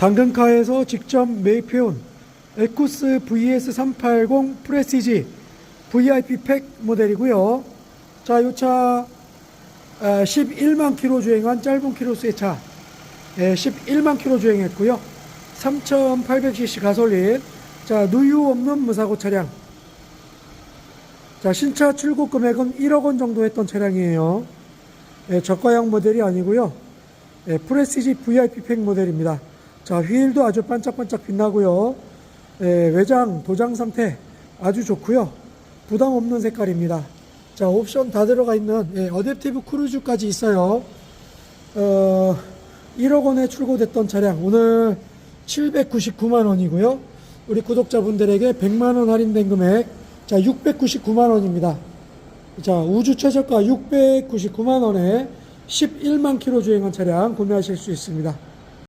당근카에서 직접 매입해온 에쿠스 VS380 프레시지 VIP 팩 모델이고요. 자, 이 차 11만 킬로 주행한 짧은 키로수의 차. 예, 11만 킬로 주행했고요. 3,800cc 가솔린. 자, 누유 없는 무사고 차량. 자, 신차 출고 금액은 1억 원 정도 했던 차량이에요. 예, 저가형 모델이 아니고요. 예, 프레시지 VIP 팩 모델입니다. 자, 휠도 아주 반짝반짝 빛나고요. 예, 외장, 도장 상태 아주 좋고요. 부담 없는 색깔입니다. 자, 옵션 다 들어가 있는 예, 어댑티브 크루즈까지 있어요. 어, 1억 원에 출고됐던 차량 오늘 799만 원이고요. 우리 구독자분들에게 100만 원 할인된 금액 자, 699만 원입니다. 자, 우주 최저가 699만 원에 11만 킬로 주행한 차량 구매하실 수 있습니다.